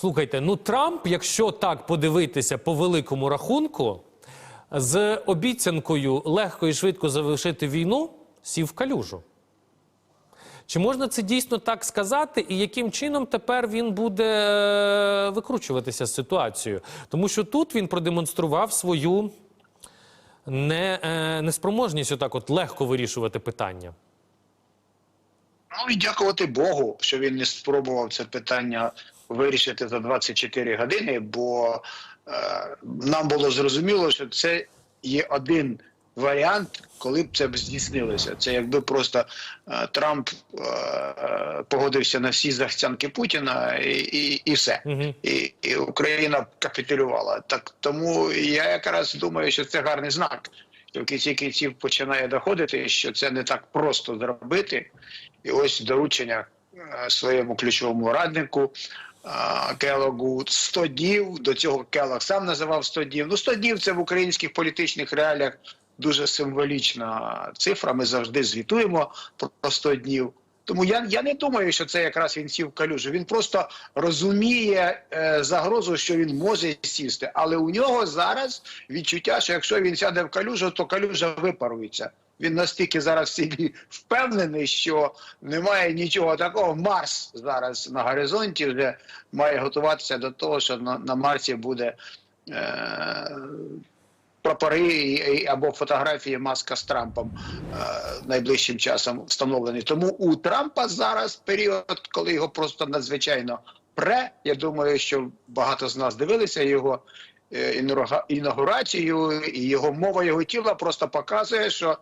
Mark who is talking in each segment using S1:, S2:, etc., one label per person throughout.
S1: Слухайте, ну Трамп, якщо так подивитися по великому рахунку, з обіцянкою легко і швидко завершити війну, сів в калюжу. Чи можна це дійсно так сказати, і яким чином тепер він буде е, викручуватися з ситуацією? Тому що тут він продемонстрував свою не, е, неспроможність отак от легко вирішувати питання.
S2: Ну і дякувати Богу, що він не спробував це питання вирішити за 24 години, бо е, нам було зрозуміло, що це є один варіант, коли б це б здійснилося. Це якби просто е, Трамп е, погодився на всі захцянки Путіна і, і, і все.
S1: Угу.
S2: І, і Україна капітулювала. Так тому я якраз думаю, що це гарний знак. Що В кінці кінців починає доходити, що це не так просто зробити. І ось доручення е, своєму ключовому раднику е, Келогу 100 днів. До цього Келог сам називав 100 днів. Ну 100 днів це в українських політичних реаліях дуже символічна цифра. Ми завжди звітуємо про 100 днів. Тому я, я не думаю, що це якраз він сів калюжу. Він просто розуміє е, загрозу, що він може сісти. Але у нього зараз відчуття, що якщо він сяде в калюжу, то калюжа випарується. Він настільки зараз в собі впевнений, що немає нічого такого. Марс зараз на горизонті вже має готуватися до того, що на, на Марсі буде. Е, Прапори або фотографії маска з Трампом е, найближчим часом встановлені. Тому у Трампа зараз період, коли його просто надзвичайно пре. Я думаю, що багато з нас дивилися його е, інаугурацію, і його мова його тіла просто показує, що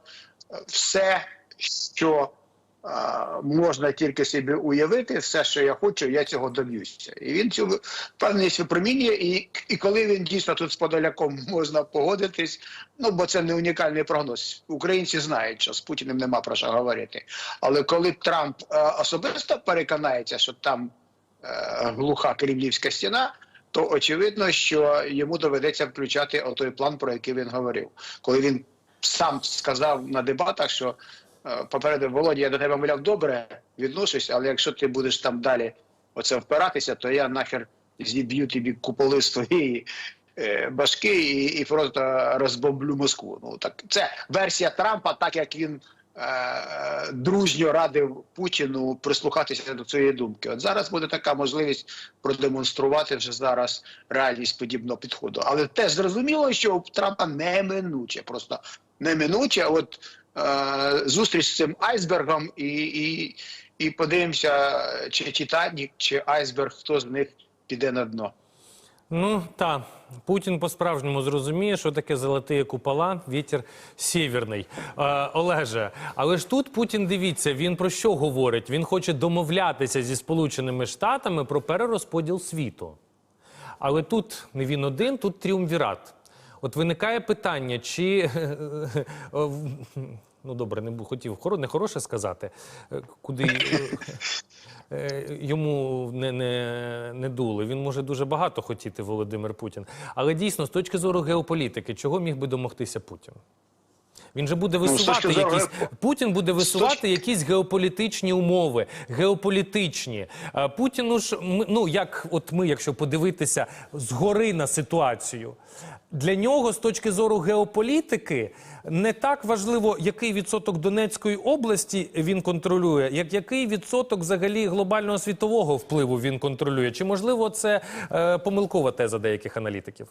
S2: все, що можна тільки собі уявити, все, що я хочу, я цього доб'юся. І він цю впевненість випромінює, і, і коли він дійсно тут з Подоляком можна погодитись, ну бо це не унікальний прогноз. Українці знають, що з Путіним нема про що говорити. Але коли Трамп е, особисто переконається, що там е, глуха кремлівська стіна. То очевидно, що йому доведеться включати отой план, про який він говорив, коли він сам сказав на дебатах, що е, попередив Володя, я до тебе мовляв добре відношусь, але якщо ти будеш там далі оце впиратися, то я нахер зіб'ю тобі куполи з твоєї е, башки і, і просто розбомблю Москву. Ну так це версія Трампа, так як він дружньо радив Путіну прислухатися до цієї думки. От зараз буде така можливість продемонструвати вже зараз реальність подібного підходу. Але теж зрозуміло, що у Трампа неминуче, просто неминуче. От е, зустріч з цим айсбергом, і, і, і подивимося, чи Титанік, чи айсберг, хто з них піде на дно.
S1: Ну та Путін по-справжньому зрозуміє, що таке золоті купола, вітер сєвєрний. Е, Олеже, але ж тут Путін дивіться, він про що говорить? Він хоче домовлятися зі Сполученими Штатами про перерозподіл світу. Але тут не він один, тут тріумвірат. От виникає питання, чи ну добре, не хотів хоро- не хороше сказати, е, куди е, е, йому не, не, не дули. Він може дуже багато хотіти, Володимир Путін. Але дійсно, з точки зору геополітики, чого міг би домогтися Путін? Він же буде
S2: Ну,
S1: висувати
S2: зору
S1: якісь
S2: ге-
S1: Путін буде висувати
S2: точки-
S1: якісь геополітичні умови, геополітичні. Путіну ж ну як от ми, якщо подивитися згори на ситуацію, для нього з точки зору геополітики не так важливо, який відсоток Донецької області він контролює, як який відсоток взагалі глобального світового впливу він контролює. Чи можливо це е, помилкова теза деяких аналітиків?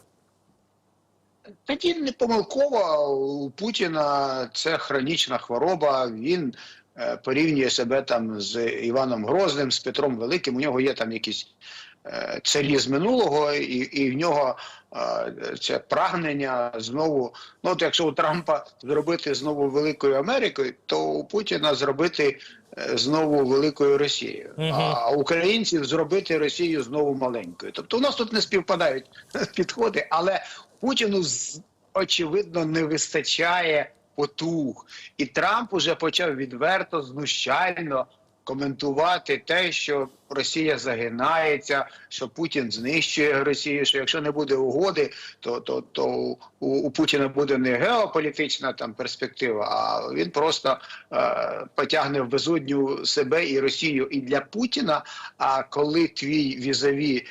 S2: Тоді не помилково у Путіна це хронічна хвороба. Він е, порівнює себе там з Іваном Грозним, з Петром Великим. У нього є там якісь е, царі з минулого, і, і в нього е, це прагнення знову. Ну от якщо у Трампа зробити знову великою Америкою, то у Путіна зробити знову великою Росією, а українців зробити Росію знову маленькою. Тобто у нас тут не співпадають підходи, але Путіну очевидно не вистачає потуг, і Трамп уже почав відверто знущально коментувати те, що Росія загинається, що Путін знищує Росію. Що якщо не буде угоди, то то, то у, у Путіна буде не геополітична там перспектива, а він просто е, потягне в безодню себе і Росію. І для Путіна. А коли твій візаві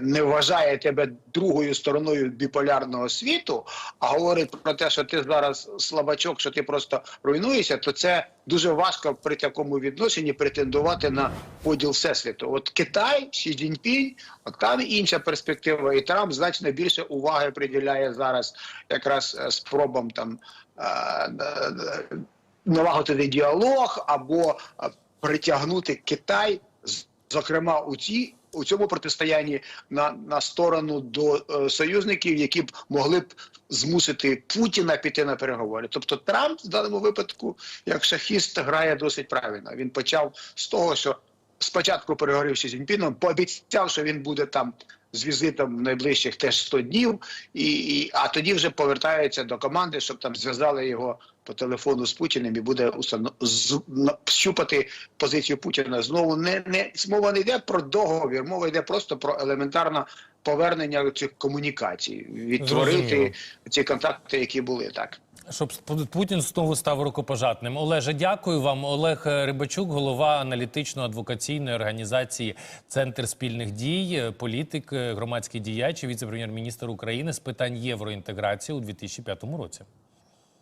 S2: не вважає тебе другою стороною біполярного світу, а говорить про те, що ти зараз слабачок, що ти просто руйнуєшся, то це дуже важко при такому відношенні претендувати на поділ всесвіту. От Китай, Сі Цзіньпінь, от там інша перспектива, і Трамп значно більше уваги приділяє зараз якраз е, спробам там. е, е, налагодити діалог або е, притягнути Китай, зокрема у ці. У цьому протистоянні на, на сторону до е, союзників, які б могли б змусити Путіна піти на переговори. Тобто Трамп в даному випадку, як шахіст, грає досить правильно. Він почав з того, що спочатку переговорив з Сі пообіцяв, що він буде там з візитом в найближчих теж 100 днів, і, і, а тоді вже повертається до команди, щоб там зв'язали його по телефону з Путіним і буде установ... з... щупати позицію Путіна. Знову не, не мова не йде про договір, мова йде просто про елементарне повернення цих комунікацій, відтворити
S1: Зрозуміло.
S2: ці контакти, які були так.
S1: Щоб Путін знову став рукопожатним. Олеже, дякую вам. Олег Рибачук, голова аналітично-адвокаційної організації Центр спільних дій, політик, громадський діяч, віце-прем'єр-міністр України з питань євроінтеграції у 2005 році.